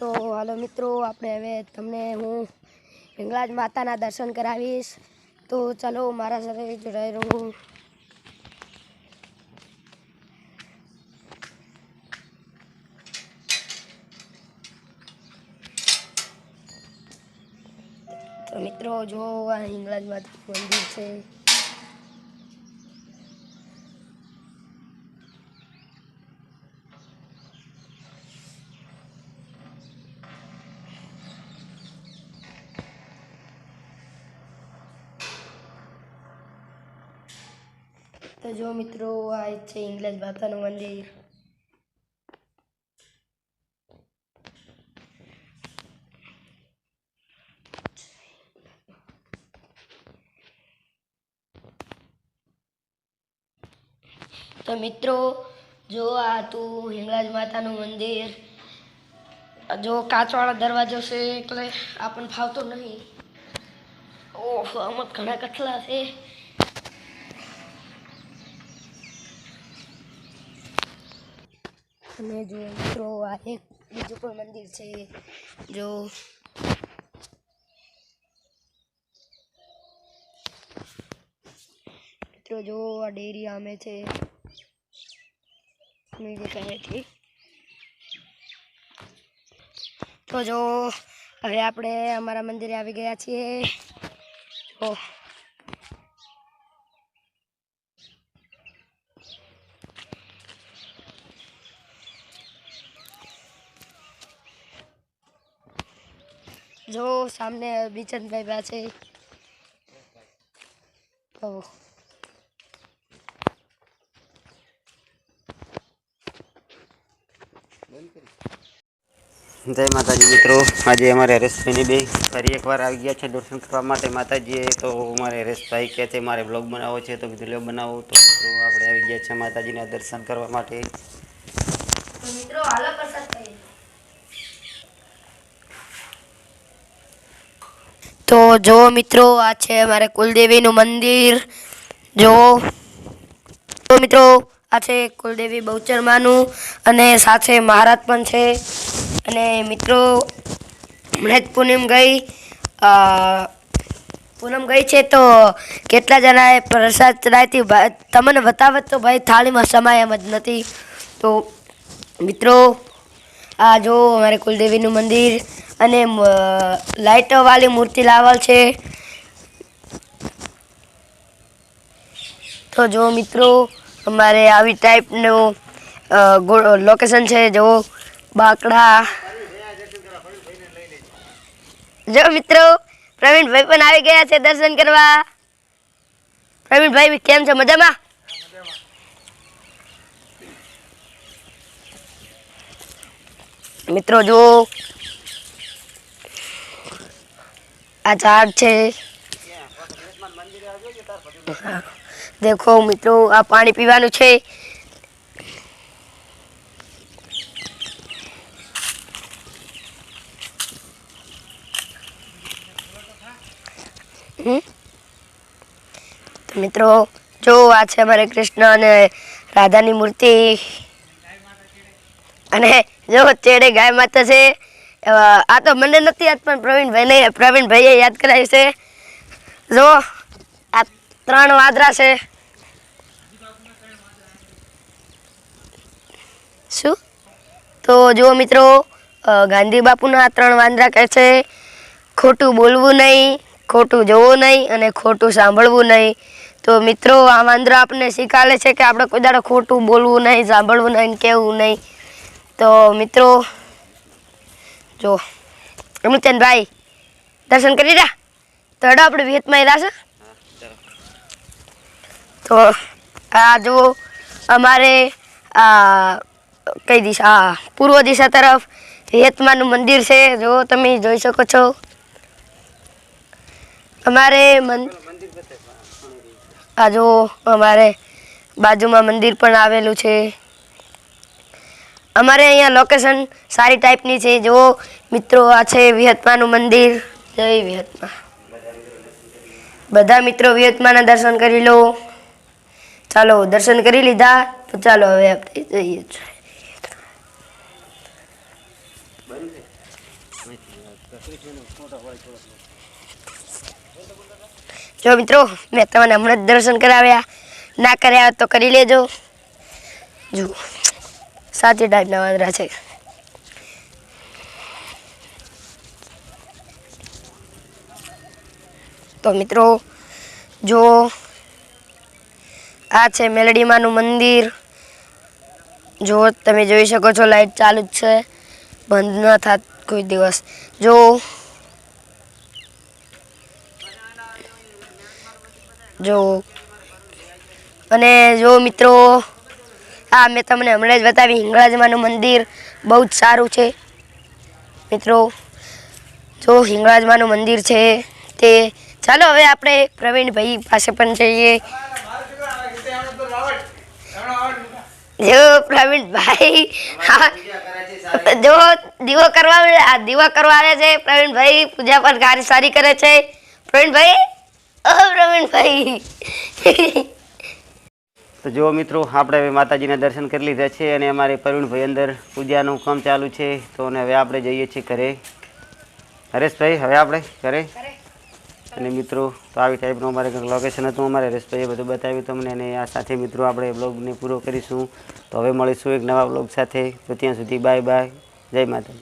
તો હાલો મિત્રો, આપણે હવે તમને હું હિંગળાજ માતાના દર્શન કરાવીશ. તો ચાલો, મારા સાથે જોડાઈ રહું. તો મિત્રો, જો આ હિંગળાજ માતાનું મંદિર છે. તો જો મિત્રો, આ છે ઇંગ્લેજ ભાષાનું મંદિર. તો મિત્રો, જો આ હતું હિંગળાજ માતાનું મંદિર. જો કાચવાળો દરવાજો છે એટલે આપણને ફાવતો નહીં. ઓહો, આમાં ઘણા કથલા છે. અને જો મિત્રો, આ એક બીજું પણ મંદિર છે. જો મિત્રો, જો આ ડેરી આમે છે. નહીં દેખાય છે. તો જો, હવે આપણે અમારા મંદિરે આવી ગયા છીએ. તો જો સામને બિચનભાઈ પાસે તો જય માતાજી મિત્રો. આજે અમારે હરેશભાઈની બે ફરી એકવાર આવી ગયા છે દર્શન કરવા માટે. માતાજીએ તો મારે હરેશભાઈ કહે છે મારે બ્લોગ બનાવવો છે. તો વીડિયો બનાવો. તો મિત્રો આપણે આવી ગયા છે માતાજીના દર્શન કરવા માટે. તો મિત્રો હાલો પ્રસાદ તો જો મિત્રો, આ છે અમારે કુલદેવીનું મંદિર. જો, તો મિત્રો, આ છે કુલદેવી બહુચરમાનું અને સાથે મહારાજ પણ છે. અને મિત્રો, હમણાં જ પૂનમ ગઈ. પૂનમ ગઈ છે તો કેટલા જણાએ પ્રસાદ ચડાવી તમને બતાવત તો ભાઈ, થાળીમાં સમાય એમ જ નથી. તો મિત્રો આ જો અમારે કુલદેવીનું મંદિર અને લાઇટોવાળી મૂર્તિ લાવેલ છે. તો જો મિત્રો, અમારે આવી ટાઈપનું લોકેશન છે. જો બાકડા. જો મિત્રો, પ્રવીણભાઈ પણ આવી ગયા છે દર્શન કરવા. પ્રવીણભાઈ, કેમ છે? મજામાં? મિત્રો જો આ ઝાડ છે. દેખો મિત્રો, આ પાણી પીવાનું છે. મિત્રો, જો આ છે અમારે કૃષ્ણ અને રાધાની મૂર્તિ. અને જો, ચેડે ગાય માતા છે આ તો મને નથી યાદ, પણ પ્રવીણભાઈને, પ્રવીણભાઈએ યાદ કરાવી છે. જો, આ ત્રણ વાદરા છે. શું? તો જુઓ મિત્રો ગાંધી બાપુના આ ત્રણ વાંદરા કહે છે, ખોટું બોલવું નહીં, ખોટું જોવું નહીં અને ખોટું સાંભળવું નહીં. તો મિત્રો, આ વાંદરા આપણને શીખાડે છે કે આપણે કોઈ દાડો ખોટું બોલવું નહીં, સાંભળવું નહીં કહેવું નહીં. તો મિત્રો, જો અમૃતચંદભાઈ દર્શન કરી રહ્યા? તો હેડો આપણે વિહતમાં આવ્યા છે. તો આ જો અમારે કઈ દિશા પૂર્વ દિશા તરફ વિહતમાનું મંદિર છે. જો તમે જોઈ શકો છો. અમારે આ જો અમારે બાજુમાં મંદિર પણ આવેલું છે. અમારે અહીંયા લોકેશન સારી ટાઈપની છે. જો મિત્રો આ છે વિહતમાનું મંદિર. જય વિહતમા. બધા મિત્રો વિહતમાના દર્શન કરી લો. ચાલો, દર્શન કરી લીધા. તો ચાલો હવે આપણે જઈએ જો મિત્રો, મેં તમને હમણાં જ દર્શન કરાવ્યા. ના કર્યા તો કરી લેજો. જો સાચી ટાઈપના વાંદરા છે. તો મિત્રો, જો આ છે મેલડીમાનું મંદિર. જો તમે જોઈ શકો છો લાઈટ ચાલુ જ છે. બંધ ન થાત કોઈ દિવસ. જો જો અને જો મિત્રો આ મેં તમને હમણાં જ બતાવી, હિંગળાજમાનું મંદિર બહુ જ સારું છે. મિત્રો, જો હિંગળાજમાનું મંદિર છે, તે ચાલો હવે આપણે પ્રવીણભાઈ પાસે પણ જઈએ. જો પ્રવીણભાઈ, હા, જો દીવો કરવા, આ દીવો કરવા આવે છે, પ્રવીણભાઈ પૂજા પણ સારી કરે છે. પ્રવીણભાઈ, ઓ પ્રવીણભાઈ. તો જો મિત્રો, આપણે હવે માતાજીના દર્શન કરી લીધા છે અને અમારે પ્રવીણભાઈ અંદર પૂજાનું કામ ચાલુ છે. તો હવે આપણે જઈએ છીએ ઘરે. હરેશભાઈ, હવે આપણે ઘરે? અને મિત્રો, તો આવી ટાઈપનું અમારે કંઈક લોકેશન હતું. અમારે હરેશભાઈએ બધું બતાવ્યું તમને અને આ સાથે મિત્રો આપણે બ્લોગને પૂરો કરીશું. તો હવે મળીશું એક નવા બ્લોગ સાથે. તો ત્યાં સુધી બાય બાય જય માતાજી.